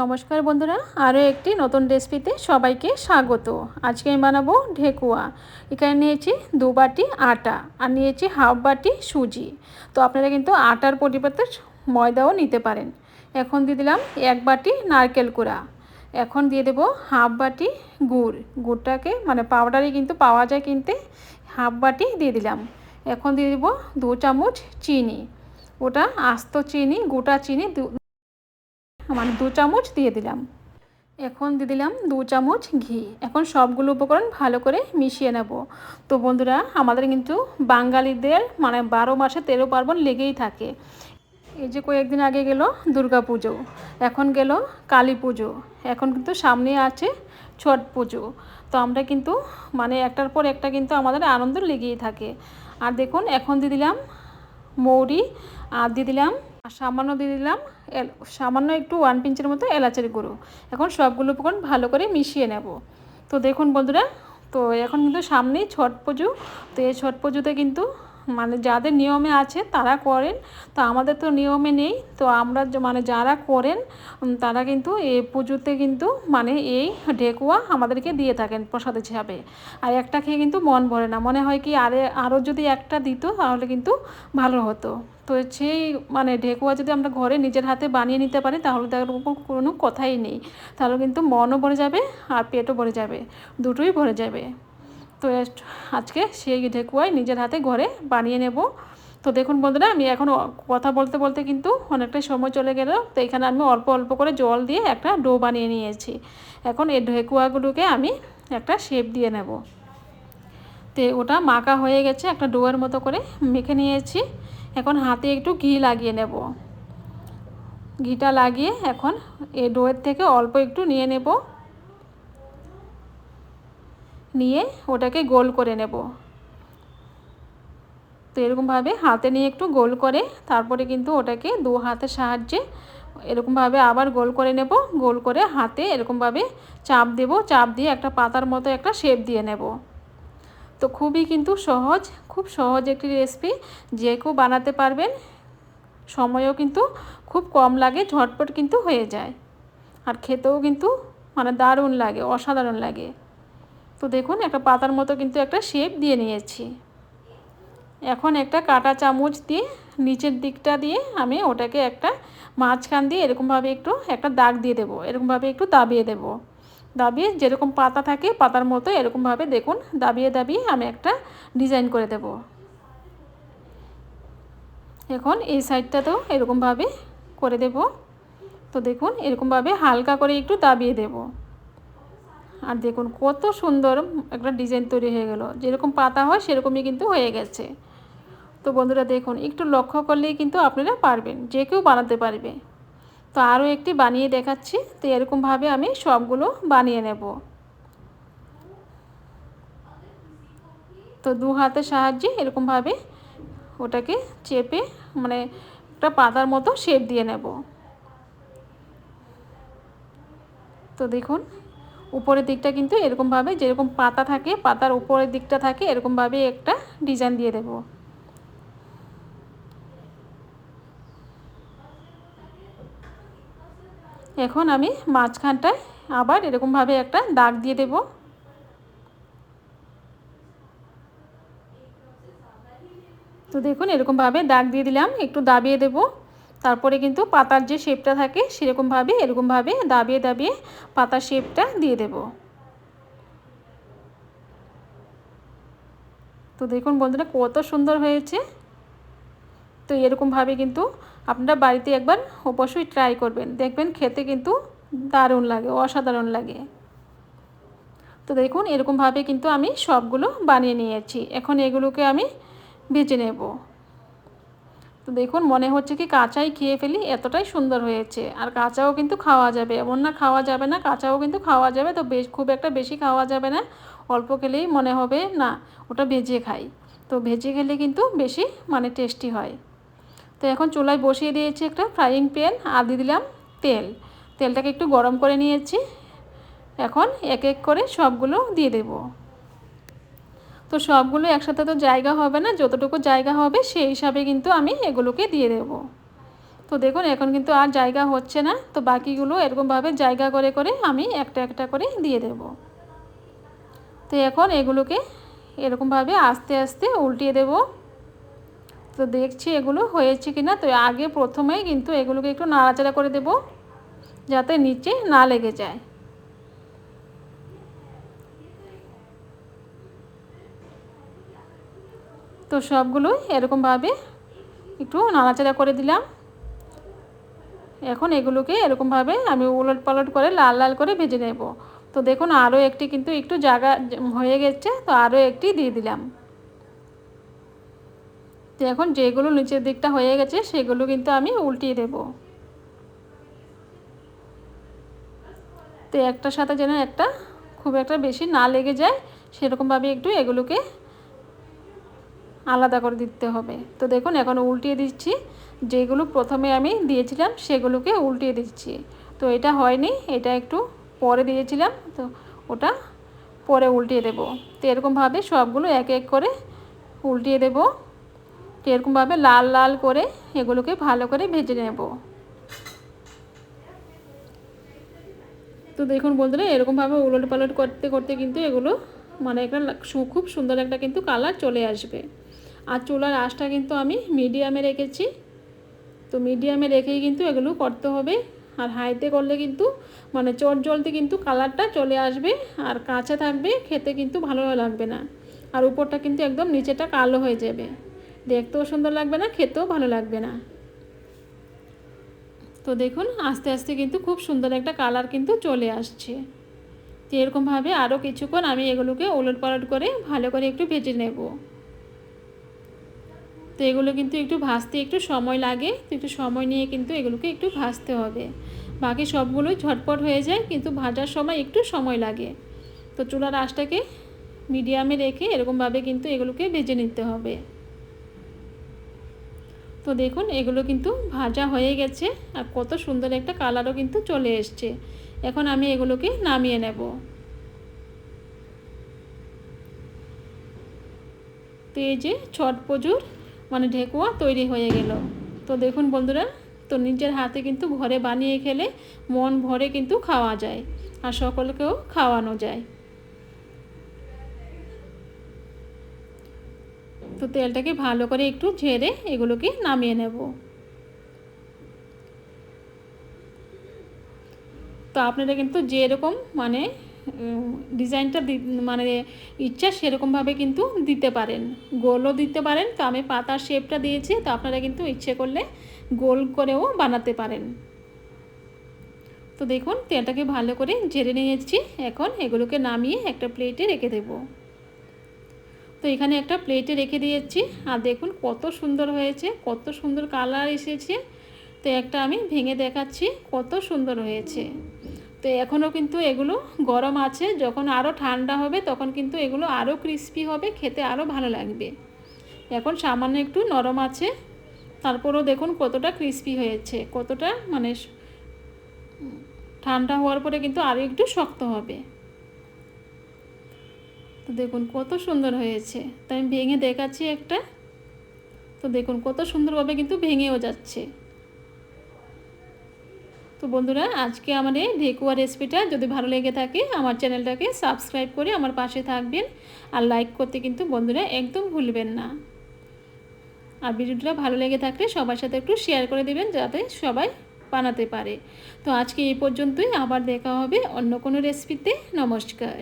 নমস্কার বন্ধুরা, আরও একটি নতুন রেসিপিতে সবাইকে স্বাগত। আজকে আমি বানাবো ঢেকুয়া। এখানে নিয়েছি দু বাটি আটা আর নিয়েছি হাফ বাটি সুজি। তো আপনারা কিন্তু আটার পরিবর্তে ময়দাও নিতে পারেন। এখন দিয়ে দিলাম এক বাটি নারকেল কুড়া। এখন দিয়ে দেবো হাফ বাটি গুড়। গুড়টাকে মানে পাউডারই কিন্তু পাওয়া যায় কিনতে, হাফ বাটি দিয়ে দিলাম। এখন দিয়ে দেবো দু চামচ চিনি। ওটা আস্ত চিনি, গোটা চিনি মানে দু চামচ দিয়ে দিলাম। এখন দিয়ে দিলাম দু চামচ ঘি। এখন সবগুলো উপকরণ ভালো করে মিশিয়ে নেব। তো বন্ধুরা, আমাদের কিন্তু বাঙালিদের মানে বারো মাসে তেরো পার্বণ লেগেই থাকে। এই যে কয়েকদিন আগে গেল দুর্গা পুজো, এখন গেল কালী পুজো, এখন কিন্তু সামনে আছে ছট পুজো। তো আমরা কিন্তু মানে একটার পর একটা কিন্তু আমাদের আনন্দ লেগেই থাকে। আর দেখুন, এখন দিয়ে দিলাম মৌরি, আর দিয়ে দিলাম আর সামান্য দিয়ে দিলাম সামান্য একটু ওয়ান পিঞ্চের মতো এলাচের গুঁড়ো। এখন সবগুলো উপকরণ ভালো করে মিশিয়ে নেব। তো দেখুন বন্ধুরা, তো এখন কিন্তু সামনেই ছট পুজো তো এই ছট পুজোতে কিন্তু মানে যাদের নিয়মে আছে তারা করেন। তো আমাদের তো নিয়মে নেই। তো আমরা মানে যারা করেন তারা কিন্তু এই পুজোতে কিন্তু মানে এই ঢেকুয়া আমাদেরকে দিয়ে থাকেন প্রসাদ হিসাবে। আর একটা খেয়ে কিন্তু মন ভরে না। মনে হয় কি আরে আরও যদি একটা দিত তাহলে কিন্তু ভালো হতো। তো সেই মানে ঢেকুয়া যদি আমরা ঘরে নিজের হাতে বানিয়ে নিতে পারি তাহলে তার উপর কোনো কথাই নেই। তাহলে কিন্তু মনও ভরে যাবে আর পেটও ভরে যাবে। দুটোই ভরে যাবে। তো আজকে সেই ঢেকুয়াই নিজের হাতে ঘরে বানিয়ে নেব। তো দেখুন বন্ধুরা, আমি এখন কথা বলতে বলতে কিন্তু অনেকটাই সময় চলে গেল। তো এখানে আমি অল্প অল্প করে জল দিয়ে একটা ডো বানিয়ে নিয়েছি। এখন এই ঢেকুয়াগুলোকে আমি একটা শেপ দিয়ে নেব। তো ওটা মাখা হয়ে গেছে, একটা ডোয়ের মতো করে মেখে নিয়েছি। এখন হাতে একটু ঘি লাগিয়ে নেব। ঘিটা লাগিয়ে এখন এই ডোয়ের থেকে অল্প একটু নিয়ে নেব। নিয়ে ওটাকে গোল করে নেব। তো এরকমভাবে হাতে নিয়ে একটু গোল করে তারপরে কিন্তু ওটাকে দু হাতের সাহায্যে এরকমভাবে আবার গোল করে নেব। গোল করে হাতে এরকমভাবে চাপ দেব। চাপ দিয়ে একটা পাতার মতো একটা শেপ দিয়ে নেব। তো খুবই কিন্তু সহজ, খুব সহজ একটি রেসিপি যে কেউ বানাতে পারবেন, সময়ও কিন্তু খুব কম লাগে, ঝটপট কিন্তু হয়ে যায়। আর খেতেও কিন্তু মানে দারুণ লাগে, অসাধারণ লাগে। তো দেখুন, একটা পাতার মতো কিন্তু একটা শেপ দিয়ে নিয়েছি। এখন একটা কাটা চামচ দিয়ে নিচের দিকটা দিয়ে আমি ওটাকে একটা মাঝখান দিয়ে এরকমভাবে একটু একটা দাগ দিয়ে দেবো, এরকমভাবে একটু দাবিয়ে দেবো। দাবিয়ে যেরকম পাতা থাকে পাতার মতো এরকমভাবে দেখুন, দাবিয়ে দাবিয়ে আমি একটা ডিজাইন করে দেব। এখন এই সাইডটাতেও এরকমভাবে করে দেব। তো দেখুন, এরকমভাবে হালকা করে একটু দাবিয়ে দেবো। আর দেখুন কত সুন্দর একটা ডিজাইন তৈরি হয়ে গেল। যেরকম পাতা হয় সেরকমই কিন্তু হয়ে গেছে। তো বন্ধুরা দেখুন, একটু লক্ষ্য করলেই কিন্তু আপনারা পারবেন, যে কেউ বানাতে পারবে। তো আরও একটি বানিয়ে দেখাচ্ছি, তো এরকমভাবে আমি সবগুলো বানিয়ে নেব। তো দু হাতের সাহায্যে এরকমভাবে ওটাকে চেপে মানে একটা পাতার মতো শেপ দিয়ে নেব। তো দেখুন উপরের দিকটা কিন্তু এরকমভাবে যেরকম পাতা থাকে, পাতার উপরের দিকটা থাকে, এরকমভাবে একটা ডিজাইন দিয়ে দেব। এখন আমি মাঝখানটায় আবার এরকমভাবে একটা দাগ দিয়ে দেব। তো দেখুন, এরকমভাবে দাগ দিয়ে দিলাম, একটু দাবিয়ে দেবো। তারপরে কিন্তু পাতার যে শেপটা থাকে সেরকমভাবে, এরকমভাবে দাবিয়ে দাবিয়ে পাতার শেপটা দিয়ে দেব। তো দেখুন বন্ধুরা কত সুন্দর হয়েছে। তো এরকমভাবে কিন্তু আপনারা বাড়িতে একবার অবশ্যই ট্রাই করবেন। দেখবেন খেতে কিন্তু দারুণ লাগে, অসাধারণ লাগে। তো দেখুন এরকমভাবে কিন্তু আমি সবগুলো বানিয়ে নিয়েছি। এখন এগুলোকে আমি ভেজে নেব। তো দেখুন, মনে হচ্ছে কি কাঁচাই খেয়ে ফেলি, এতটাই সুন্দর হয়েছে। আর কাঁচাও কিন্তু খাওয়া যাবে। এমন না খাওয়া যাবে না, কাঁচাও কিন্তু খাওয়া যাবে। তো বেশ, খুব একটা বেশি খাওয়া যাবে না। অল্প খেলেই মনে হবে, না, ওটা ভেজে খাই। তো ভেজে খেলে কিন্তু বেশি মানে টেস্টি হয়। তো এখন চুলায় বসিয়ে দিয়েছি একটা ফ্রাইং প্যান আর দিয়ে দিলাম তেল। তেলটাকে একটু গরম করে নিয়েছি। এখন এক এক করে সবগুলো দিয়ে দেবো। তো সবগুলো একসাথে তো জায়গা হবে না, যতটুকু জায়গা হবে সেই হিসাবে কিন্তু আমি এগুলোকে দিয়ে দেব। তো দেখুন, এখন কিন্তু আর জায়গা হচ্ছে না, তো বাকিগুলো এরকমভাবে জায়গা করে করে আমি একটা একটা করে দিয়ে দেব। তো এখন এগুলোকে এরকমভাবে আস্তে আস্তে উল্টিয়ে দেব। তো দেখছি এগুলো হয়েছে কি না তো আগে প্রথমেই কিন্তু এগুলোকে একটু নাড়াচাড়া করে দেব, যাতে নিচে না লেগে যায়। তো সবগুলোই এরকমভাবে একটু নাড়াচাড়া করে দিলাম। এখন এগুলোকে এরকমভাবে আমি উলট পালট করে লাল লাল করে ভেজে নেব। তো দেখুন, আরও একটি কিন্তু একটু জায়গা হয়ে গেছে, তো আরও একটি দিয়ে দিলাম। তো এখন যেগুলো নিচের দিকটা হয়ে গেছে, সেগুলো কিন্তু আমি উল্টিয়ে দেব। তো একটার সাথে যেন একটা খুব একটা বেশি না লেগে যায়, সেরকমভাবে একটু এগুলোকে আলাদা করে দিতে হবে। তো দেখুন, এখন উল্টিয়ে দিচ্ছি। যেগুলো প্রথমে আমি দিয়েছিলাম, সেগুলোকে উল্টিয়ে দিচ্ছি। তো এটা হয়নি, এটা একটু পরে দিয়েছিলাম, তো ওটা পরে উল্টিয়ে দেব। তো এরকমভাবে সবগুলো এক এক করে উল্টিয়ে দেব। তো এরকমভাবে লাল লাল করে এগুলোকে ভালো করে ভেজে নেব। তো দেখুন বন্ধুরা, এরকমভাবে উলট পালট করতে করতে কিন্তু এগুলো মানে একটা খুব সুন্দর একটা কিন্তু কালার চলে আসবে। আর চুলার আঁচটা কিন্তু আমি মিডিয়ামে রেখেছি। তো মিডিয়ামে রেখেই কিন্তু এগুলো করতে হবে। আর হাইতে করলে কিন্তু মানে চট জলতে কিন্তু কালারটা চলে আসবে আর কাঁচা থাকবে, খেতে কিন্তু ভালো লাগবে না। আর উপরটা কিন্তু একদম নিচেটা কালো হয়ে যাবে। দেখতেও সুন্দর লাগবে না, খেতেও ভালো লাগবে না। তো দেখুন, আস্তে আস্তে কিন্তু খুব সুন্দর একটা কালার কিন্তু চলে আসছে। তো এরকমভাবে আরও কিছুক্ষণ আমি এগুলোকে ওলট পালট করে ভালো করে একটু ভেজে নেব। তো এগুলো কিন্তু একটু ভাজতে একটু সময় লাগে, তো একটু সময় নিয়ে কিন্তু এগুলোকে একটু ভাজতে হবে। বাকি সবগুলোই ঝটপট হয়ে যায়, কিন্তু ভাজার সময় একটু সময় লাগে। তো চুলার আঁচটাকে মিডিয়ামে রেখে এরকমভাবে কিন্তু এগুলোকে ভেজে নিতে হবে। তো দেখুন, এগুলো কিন্তু ভাজা হয়ে গেছে, আর কত সুন্দর একটা কালারও কিন্তু চলে এসছে। এখন আমি এগুলোকে নামিয়ে নেব। তো এই যে ছট পুজোর মানে ঢেকুয়া তৈরি হয়ে গেল। তো দেখুন বন্ধুরা, তো নিজের হাতে কিন্তু ঘরে বানিয়ে খেলে মন ভরে কিন্তু খাওয়া যায় আর সকলকেও খাওয়ানো যায়। তো তেলটাকে ভালো করে একটু ঝেড়ে এগুলোকে নামিয়ে নেব। তো আপনারা কিন্তু যেরকম মানে ডিজাইনটা মানে ইচ্ছা সেরকমভাবে কিন্তু দিতে পারেন। গোলও দিতে পারেন তো আমি পাতার শেপটা দিয়েছি, তো আপনারা কিন্তু ইচ্ছে করলে গোল করেও বানাতে পারেন। তো দেখুন, তেলটাকে ভালো করে ঝেড়ে নিয়েছি। এখন এগুলোকে নামিয়ে একটা প্লেটে রেখে দেব। তো এখানে একটা প্লেটে রেখে দিয়েছি। আর দেখুন, কত সুন্দর হয়েছে, কত সুন্দর কালার এসেছে। তো একটা আমি ভেঙে দেখাচ্ছি, কত সুন্দর হয়েছে। তো এখনও কিন্তু এগুলো গরম আছে, যখন আরও ঠান্ডা হবে তখন কিন্তু এগুলো আরও ক্রিস্পি হবে, খেতে আরও ভালো লাগবে। এখন সামান্য একটু নরম আছে, তারপরও দেখুন কতটা ক্রিস্পি হয়েছে, কতটা মানে ঠান্ডা হওয়ার পরে কিন্তু আরও একটু শক্ত হবে। তো দেখুন কত সুন্দর হয়েছে তাই আমি ভেঙে দেখাচ্ছি একটা, তো দেখুন কত সুন্দরভাবে কিন্তু ভেঙেও যাচ্ছে। তো বন্ধুরা, আজকে আমার এই ঢেকুয়া রেসিপিটা যদি ভালো লেগে থাকে, আমার চ্যানেলটাকে সাবস্ক্রাইব করে আমার পাশে থাকবেন। আর লাইক করতে কিন্তু বন্ধুরা একদম ভুলবেন না। আর ভিডিওটা ভালো লেগে থাকলে সবার সাথে একটু শেয়ার করে দেবেন, যাতে সবাই বানাতে পারে। তো আজকে এই পর্যন্তই, আবার দেখা হবে অন্য কোনো রেসিপিতে নমস্কার।